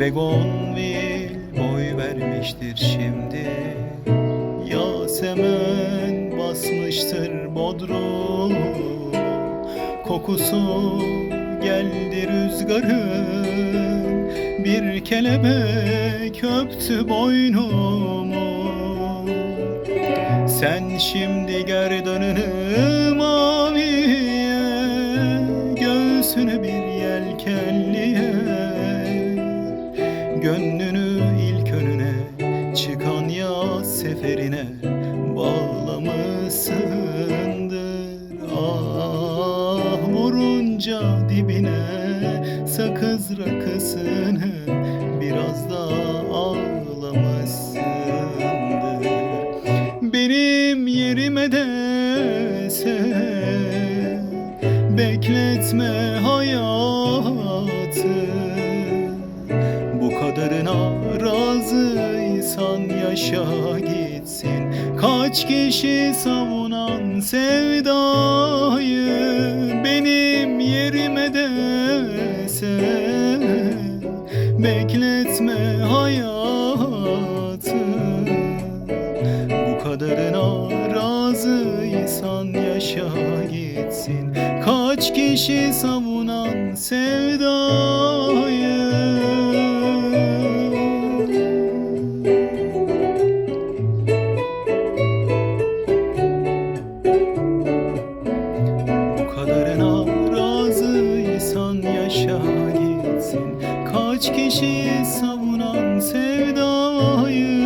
Begonvil boy vermiştir şimdi? Yasemen basmıştır bodrum Kokusu geldi rüzgarın. Bir kelebek öptü boynumu. Sen şimdi gerdanını maviye Gönlünü ilk önüne Çıkan yaz seferine Bağlamışsındır Ah vurunca dibine Sakız rakısını Biraz da ağlamışsındır benim yerime de sen Bekletme hayatı Bu kadarına razıysan yaşa gitsin. Kaç kişi savunan sevdayı Benim yerime de sen. Bekletme hayatı. Bu kadarına razıysan yaşa gitsin. Kaç kişi savunan için savunan sevdayı